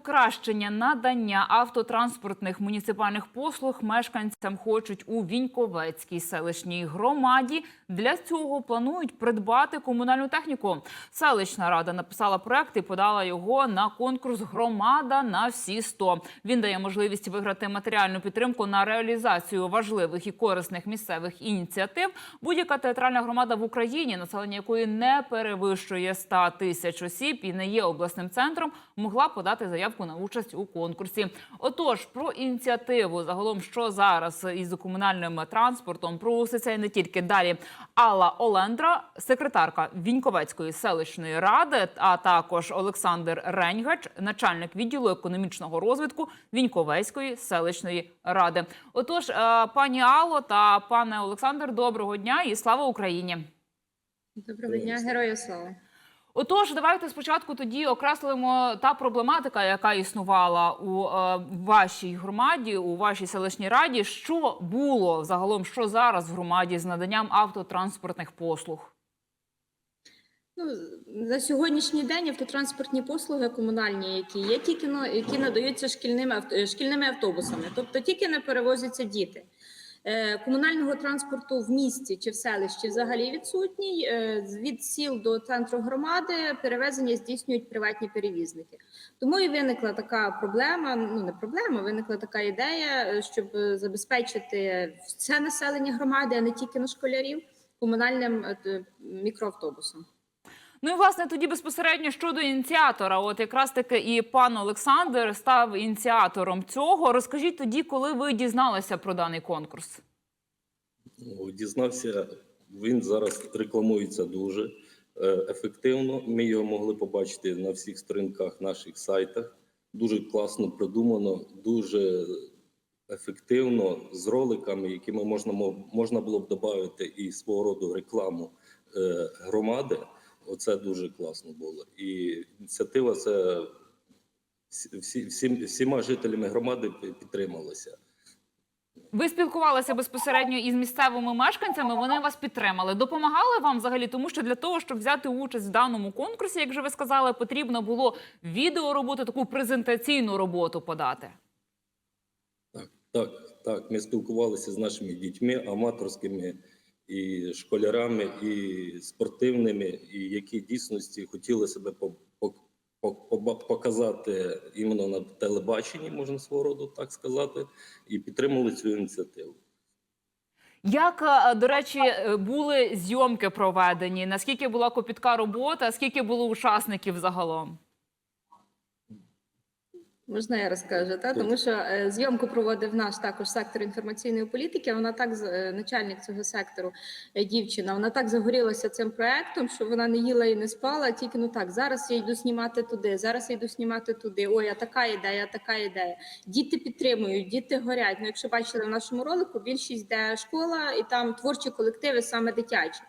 покращення надання автотранспортних муніципальних послуг мешканцям хочуть у Віньковецькій селищній громаді. Для цього планують придбати комунальну техніку. Селищна рада написала проект і подала його на конкурс Громада на всі 100». Він дає можливість виграти матеріальну підтримку на реалізацію важливих і корисних місцевих ініціатив. Будь-яка театральна громада в Україні, населення якої не перевищує 100 тисяч осіб і не є обласним центром, могла подати заявку на участь у конкурсі. Отож, про ініціативу загалом, що зараз із комунальним транспортом, про усе це і не тільки далі. Алла Олендра, секретарка Віньковецької селищної ради, а також Олександр Реньгач, начальник відділу економічного розвитку Віньковецької селищної ради. Отож, е, пані Алло та пане Олександр, доброго дня і слава Україні. Доброго дня, героя слава. Отож, давайте спочатку тоді окреслимо та проблематика, яка існувала у е, вашій громаді, у вашій селищній раді. Що було загалом, що зараз в громаді з наданням автотранспортних послуг? Ну, на сьогоднішній день автотранспортні послуги комунальні, які є, тільки які надаються шкільними шкільними автобусами, тобто тільки не перевозяться діти. Е, Комунального транспорту в місті чи в селищі взагалі відсутній. Е, Від сіл до центру громади перевезення здійснюють приватні перевізники. Тому і виникла така проблема. Ну не проблема, виникла така ідея, е, щоб забезпечити все населення громади, а не тільки на школярів, комунальним мікроавтобусом. Ну і власне тоді безпосередньо щодо ініціатора, от якраз таки і пан Олександр став ініціатором цього. Розкажіть тоді, коли ви дізналися про даний конкурс? Ну, Дізнався, він зараз рекламується дуже е, ефективно. Ми його могли побачити на всіх сторінках наших сайтах. Дуже класно придумано, дуже ефективно з роликами, якими можна можна було б додати і свого роду рекламу е, громади. Оце дуже класно було. І ініціатива це всі, всі, всі- всіма жителями громади підтрималася. Ви спілкувалися безпосередньо із місцевими мешканцями. Вони вас підтримали. Допомагали вам взагалі, тому що для того, щоб взяти участь в даному конкурсі, як вже ви сказали, потрібно було відеороботу, таку презентаційну роботу подати. Так, так, так. Ми спілкувалися з нашими дітьми, аматорськими і школярами, і спортивними, і які дійсності хотіли себе показати іменно на телебаченні, можна свого роду так сказати, і підтримали цю ініціативу. Як е, до речі, е, були зйомки проведені? Наскільки була копітка робота? Скільки було учасників загалом? Можна я розкажу, та тому що е, зйомку проводив наш також сектор інформаційної політики. Вона так е, начальник цього сектору, е, дівчина. Вона так загорілася цим проектом, що вона не їла і не спала. Тільки ну так, зараз я йду знімати туди, зараз я йду знімати туди. Ой, а така ідея, така ідея. Діти підтримують, діти горять. Ну, якщо бачили в нашому ролику, більшість де школа і там творчі колективи, саме дитячі.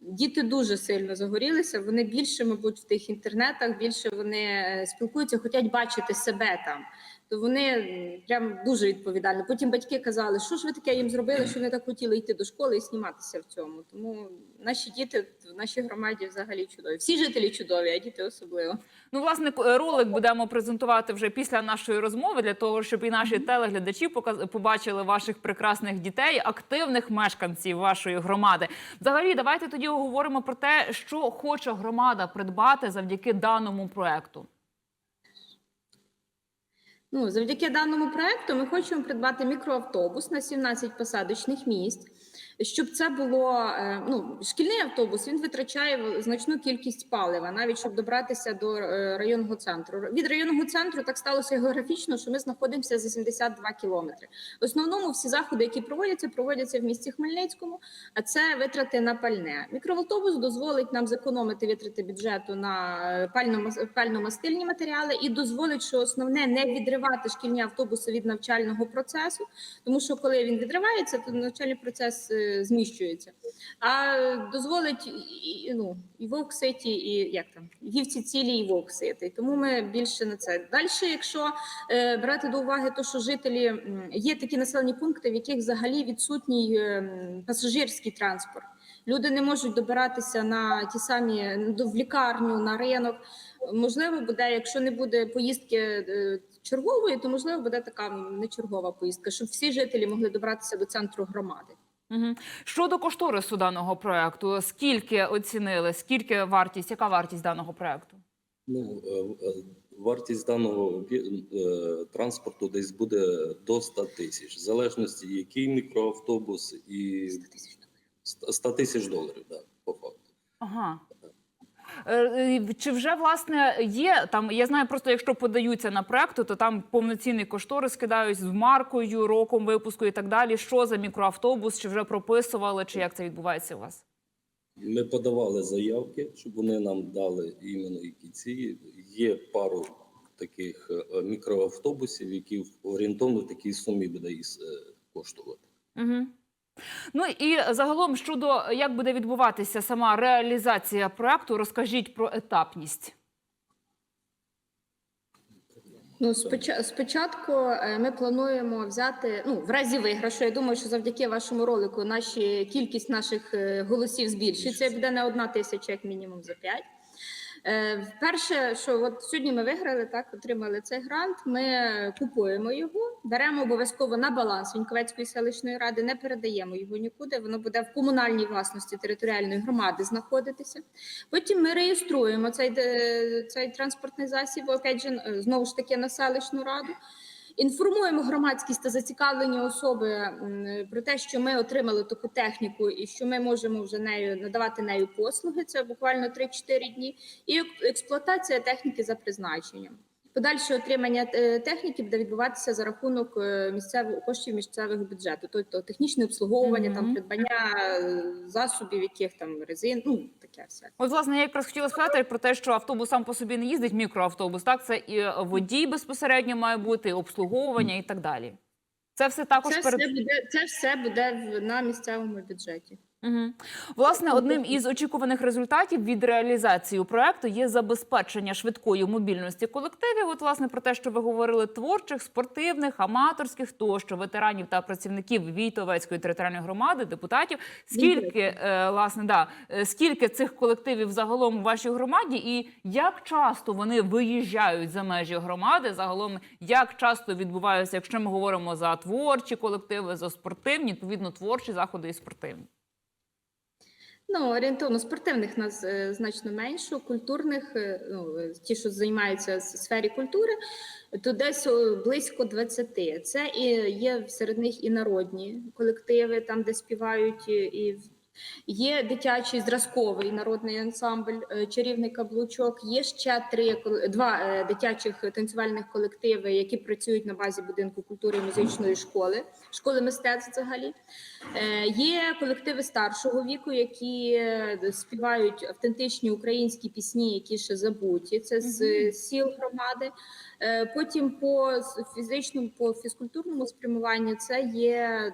Діти дуже сильно загорілися. Вони більше, мабуть, в тих інтернетах, більше вони е, спілкуються, хочуть бачити себе там. То вони прям дуже відповідально. Потім батьки казали, що ж ви таке їм зробили, що вони так хотіли йти до школи і зніматися в цьому. Тому наші діти в нашій громаді взагалі чудові. Всі жителі чудові, а діти особливо. Ну, власне, ролик будемо презентувати вже після нашої розмови для того, щоб і наші телеглядачі показ- побачили ваших прекрасних дітей, активних мешканців вашої громади. Взагалі, давайте тоді говоримо про те, що хоче громада придбати завдяки даному проекту. Ну, завдяки даному проекту ми хочемо придбати мікроавтобус на 17 посадочних місць. Щоб це було е, ну, шкільний автобус, він витрачає значну кількість палива, навіть щоб добратися до е, районного центру. Від районного центру так сталося географічно, що ми знаходимося за 72 кілометри. В основному всі заходи, які проводяться, проводяться в місті Хмельницькому, а це витрати на пальне. Мікроавтобус дозволить нам зекономити витрати бюджету на е, пально- пально-мастильні матеріали і дозволить, що основне не відривати шкільні автобуси від навчального процесу, тому що коли він відривається, то навчальний процес зміщується. А дозволить і- ну, і вовк ситі, і як там вівці цілі, і вовк ситий. Тому ми більше на це. Далі, якщо е, брати до уваги, то що жителі є такі населені пункти, в яких взагалі відсутній е, пасажирський транспорт. Люди не можуть добиратися на ті самі в лікарню, на ринок. Можливо, буде, якщо не буде поїздки е, чергової, то можливо буде така не чергова поїздка, щоб всі жителі могли добратися до центру громади. Угу. Щодо кошторису даного проекту, скільки оцінили? Скільки вартість? Яка вартість даного проекту? Ну, е, е, вартість даного е, транспорту десь буде до 100 тисяч, в залежності, який мікроавтобус і 100 тисяч доларів, да, по факту. Ага. Е, Чи вже власне є там? Я знаю, просто якщо подаються на проекти, то там повноцінний кошторис кидають з маркою, роком випуску і так далі. Що за мікроавтобус? Чи вже прописували, чи як це відбувається у вас? Ми подавали заявки, щоб вони нам дали іменно які ці. Є пару таких е, мікроавтобусів, які орієнтовно в такій сумі буде е, коштувати. Угу. Ну і загалом щодо як буде відбуватися сама реалізація проекту, розкажіть про етапність. Ну, споча- спочатку е, ми плануємо взяти ну в разі виграшу. Я думаю, що завдяки вашому ролику наші кількість наших е, голосів збільшиться. Буде не одна тисяча, як мінімум за п'ять. Е, Перше, що от сьогодні ми виграли, так отримали цей грант. Ми купуємо його, беремо обов'язково на баланс Віньковецької селищної ради, не передаємо його нікуди. Воно буде в комунальній власності територіальної громади знаходитися. Потім ми реєструємо цей, цей транспортний засіб, опять же, е, знову ж таки на селищну раду. Інформуємо громадськість та зацікавлені особи про те, що ми отримали таку техніку і що ми можемо вже нею надавати нею послуги. Це буквально 3-4 дні. І експлуатація техніки за призначенням. Подальше отримання е, техніки буде відбуватися за рахунок е, місцевого коштів місцевого бюджету, тобто технічне обслуговування, там придбання е, засобів, яких там резин, ну таке все. От, власне, я якраз хотіла сказати про те, що автобус сам по собі не їздить, мікроавтобус. Так, це і водій безпосередньо має бути, і обслуговування і так далі. Це все також Це перед все буде, це все буде в- на місцевому бюджеті. Угу. Власне, одним із очікуваних результатів від реалізації проекту є забезпечення швидкої мобільності колективів. От, власне, про те, що ви говорили, творчих, спортивних, аматорських, тощо ветеранів та працівників Війтовецької територіальної громади, депутатів. Скільки е, власне да е, скільки цих колективів загалом у вашій громаді, і як часто вони виїжджають за межі громади? Загалом, як часто відбуваються, якщо ми говоримо за творчі колективи, за спортивні, відповідно творчі заходи і спортивні. Ну, орієнтовно спортивних нас е, значно менше, культурних, е, ну, е, ті, що займаються в сфері культури, то десь близько 20. Це і є серед них і народні колективи, там, де співають, і, є дитячий зразковий народний ансамбль, е, чарівний каблучок. Є ще три два е, дитячих танцювальних колективи, які працюють на базі будинку культури і музичної школи, школи мистецтв взагалі. Е, Є колективи старшого віку, які співають автентичні українські пісні, які ще забуті. Це з сіл громади. Потім по фізичному, по фізкультурному спрямуванню це є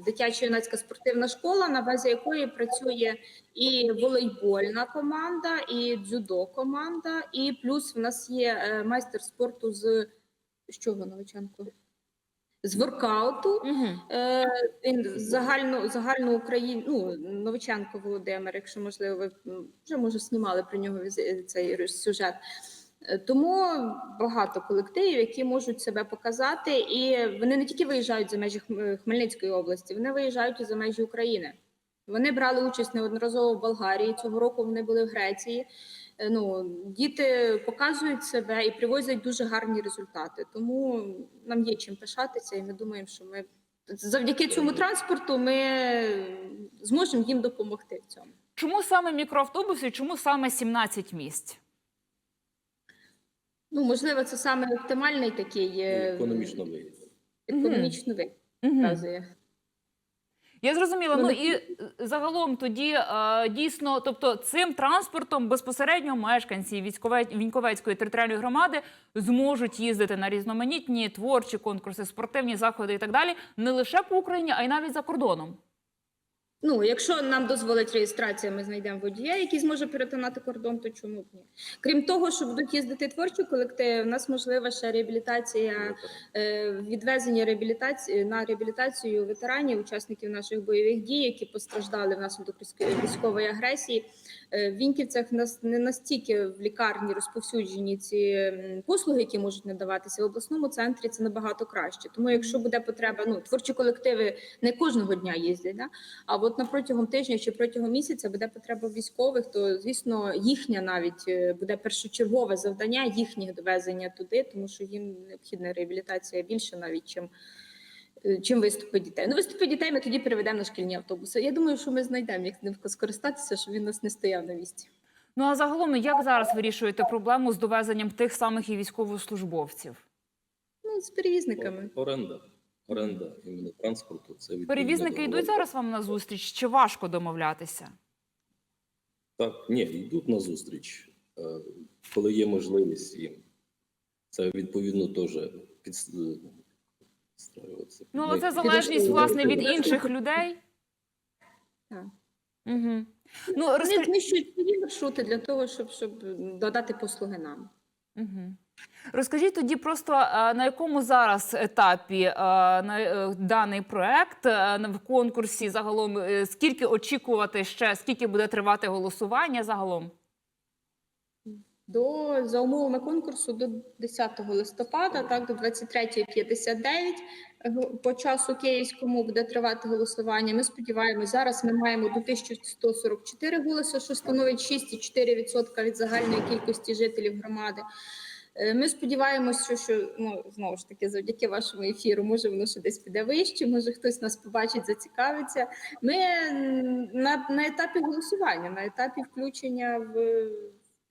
дитяча юнацька спортивна школа, на базі якої працює і волейбольна команда, і дзюдо команда, і плюс в нас є е, майстер спорту з з чого Новиченко? З воркауту. Угу. Він загально загально Україн, ну Новиченко Володимир, якщо можливо, ви вже може знімали про нього цей сюжет. Е, Тому багато колективів, які можуть себе показати, і вони не тільки виїжджають за межі Хмельницької області, вони виїжджають і за межі України. Вони брали участь неодноразово в Болгарії. Цього року вони були в Греції. Е, Ну, діти показують себе і привозять дуже гарні результати. Тому нам є чим пишатися, і ми думаємо, що ми завдяки цьому транспорту ми зможемо їм допомогти в цьому. Чому саме мікроавтобуси? Чому саме 17 місць? Ну, можливо, це саме оптимальний такий е, Економічно вигідно. економічно вид показує. Я зрозуміла. Ну, Ну і е, загалом тоді е, дійсно, тобто цим транспортом безпосередньо мешканці військове Віньковецької територіальної громади зможуть їздити на різноманітні творчі конкурси, спортивні заходи і так далі, не лише по Україні, а й навіть за кордоном. Ну, якщо нам дозволить реєстрація, ми знайдемо водія, який зможе перетинати кордон, то чому б ні? Крім того, що будуть їздити творчі колективи, в нас можлива ще реабілітація, е, відвезення реабілітації на реабілітацію ветеранів, учасників наших бойових дій, які постраждали внаслідок військової агресії. Е, В Вінківцях нас не настільки в лікарні розповсюджені ці послуги, які можуть надаватися в обласному центрі. Це набагато краще. Тому, якщо буде потреба, ну творчі колективи не кожного дня їздять, да? а от на протягом тижня чи протягом місяця буде потреба військових, то звісно їхня навіть е, буде першочергове завдання їхніх довезення туди, тому що їм необхідна реабілітація більше навіть чим. Е, Чим виступи дітей? Ну, виступи дітей ми тоді переведемо на шкільні автобуси. Я думаю, що ми знайдемо, як ним скористатися, щоб він нас не стояв на місці. Ну а загалом, ну, як зараз вирішуєте проблему з довезенням тих самих і військовослужбовців? Ну, з перевізниками. Оренда. Оренда іменно транспорту. Це Перевізники йдуть зараз вам на зустріч? Чи важко домовлятися? Так, ні, йдуть на зустріч, е, коли є можливість їм. Це відповідно теж підс- е. Ну, але це залежність власне від інших людей. Так. Угу. Ну, Вони свої маршрути для того, щоб, щоб додати послуги нам. Угу. Розкажіть тоді просто на якому зараз етапі на е, даний проект е, в конкурсі загалом е, скільки очікувати ще, скільки буде тривати голосування загалом? До за умовами конкурсу до 10 листопада, так до 23.59 е, по часу київському буде тривати голосування. Ми сподіваємось, зараз ми маємо до 1144 голоси, що становить 6,4% від загальної кількості жителів громади. Е, Ми сподіваємося, що ну знову ж таки, завдяки вашому ефіру, може воно ще десь піде вище, може хтось нас побачить, зацікавиться. Ми на, на етапі голосування, на етапі включення в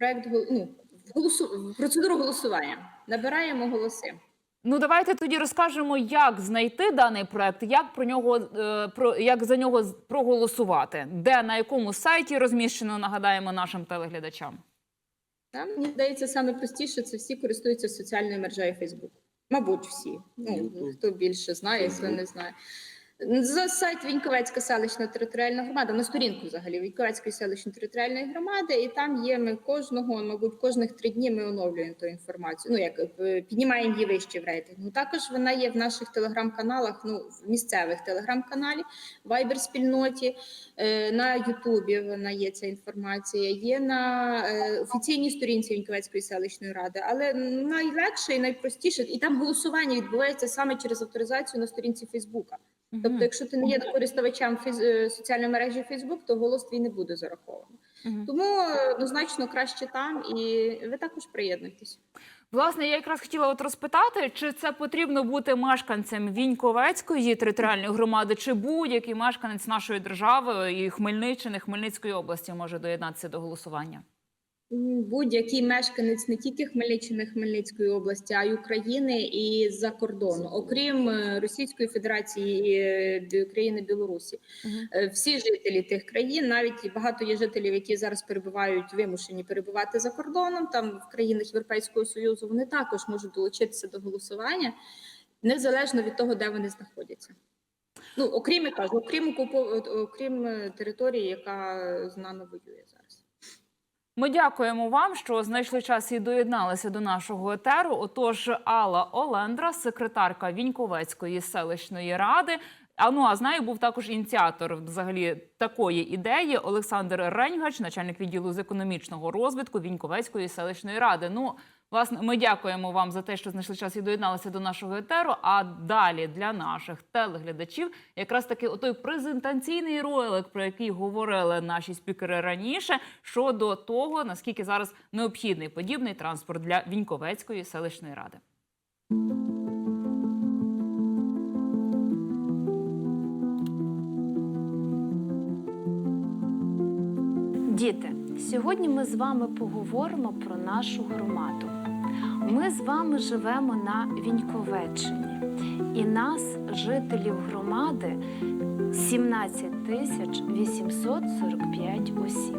проект ну, голосу процедуру голосування. Набираємо голоси. Ну давайте тоді розкажемо, як знайти даний проект, як про нього е, про як за нього проголосувати, де на якому сайті розміщено, нагадаємо нашим телеглядачам. Та, мені здається, саме простіше це всі користуються соціальною мережею Facebook. Мабуть, всі. Ну, хто більше знає, хто не знає. За сайт Віньковецька селищна територіальна громада, на сторінку взагалі Віньковецької селищної територіальної громади, і там є ми кожного, мабуть, кожних три дні ми оновлюємо ту інформацію. Ну як е, піднімаємо її вище в рейтингу. Також вона є в наших телеграм-каналах, ну в місцевих телеграм-каналі, Viber спільноті, е, на Ютубі вона є ця інформація. Є на е, офіційній сторінці Віньковецької селищної ради, але найлегше і найпростіше, і там голосування відбувається саме через авторизацію на сторінці Фейсбука. Тобто, якщо ти не є користувачем фіз- е, соціальної мережі Facebook, то голос твій не буде зарахований. Тому е, однозначно краще там, і ви також приєднуйтесь. Власне, я якраз хотіла от розпитати, чи це потрібно бути мешканцем Віньковецької територіальної громади, чи будь-який мешканець нашої держави і Хмельниччини, Хмельницької області може доєднатися до голосування. Будь-який мешканець не тільки Хмельниччини, Хмельницької області, а й України і з-за кордону, окрім е, Російської Федерації, і е, Бі- країни Білорусі. Е, Всі жителі тих країн, навіть багато є жителів, які зараз перебувають вимушені перебувати за кордоном, там в країнах Європейського союзу, вони також можуть долучитися до голосування, незалежно від того, де вони знаходяться. Ну окрім я кажу, окрім окрім е, території, яка з нами воює зараз. Ми дякуємо вам, що знайшли час і доєдналися до нашого етеру. Отож, Алла Олендра, секретарка Віньковецької селищної ради. А ну а з нею був також ініціатор взагалі такої ідеї Олександр Реньгач, начальник відділу з економічного розвитку Віньковецької селищної ради. Ну, власне, ми дякуємо вам за те, що знайшли час і доєдналися до нашого етеру. А далі для наших телеглядачів якраз таки отой презентаційний ролик, про який говорили наші спікери раніше, щодо того, наскільки зараз необхідний подібний транспорт для Віньковецької селищної ради. Діти, сьогодні ми з вами поговоримо про нашу громаду. Ми з вами живемо на Віньковеччині, і нас, жителів громади, 17 тисяч 845 осіб.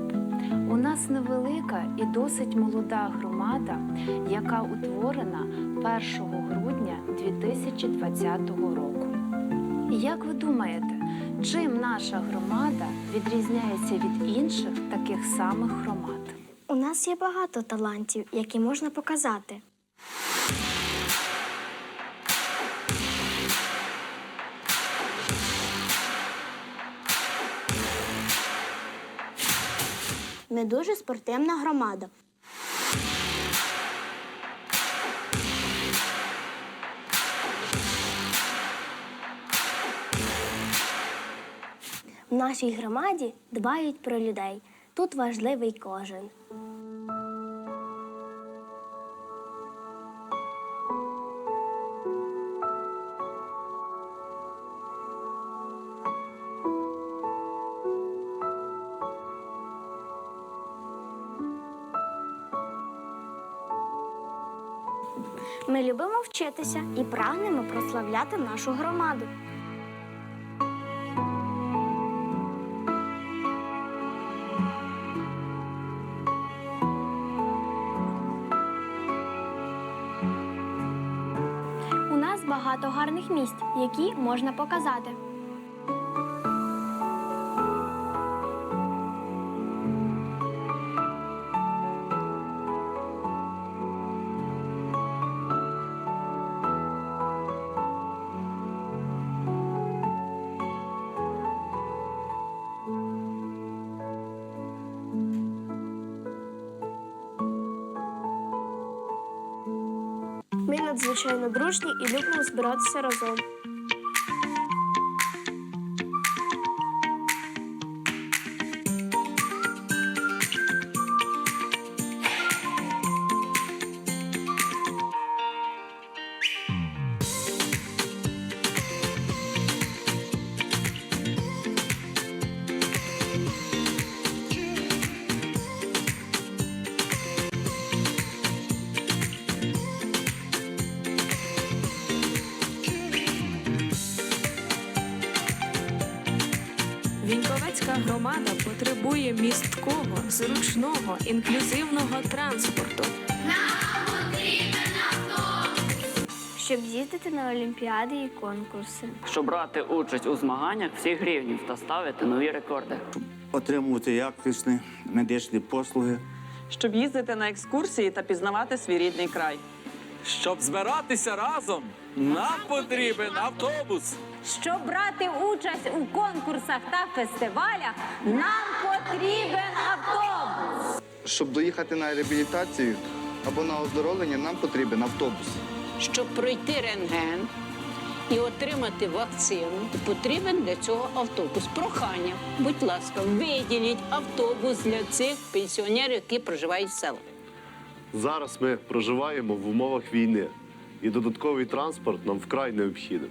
У нас невелика і досить молода громада, яка утворена 1 грудня 2020 року. Як ви думаєте, чим наша громада відрізняється від інших таких самих громад? У нас є багато талантів, які можна показати. Ми дуже спортивна громада. В нашій громаді дбають про людей. Тут важливий кожен. Вчитися і прагнемо прославляти нашу громаду. У нас багато гарних місць, які можна показати. Надзвичайно дружні і любимо збиратися разом. Віньковецька громада потребує місткого, зручного, інклюзивного транспорту. Щоб їздити на олімпіади і конкурси. щоб брати участь у змаганнях всіх рівнів та ставити нові рекорди. отримувати якісні медичні послуги. щоб їздити на екскурсії та пізнавати свій рідний край. Щоб збиратися разом, нам потрібен автобус. Щоб брати участь у конкурсах та фестивалях, нам потрібен автобус. Щоб доїхати на реабілітацію або на оздоровлення, нам потрібен автобус. Щоб пройти рентген і отримати вакцину, потрібен для цього автобус. Прохання, будь ласка, виділіть автобус для цих пенсіонерів, які проживають в селах. Зараз ми проживаємо в умовах війни, і додатковий транспорт нам вкрай необхідний.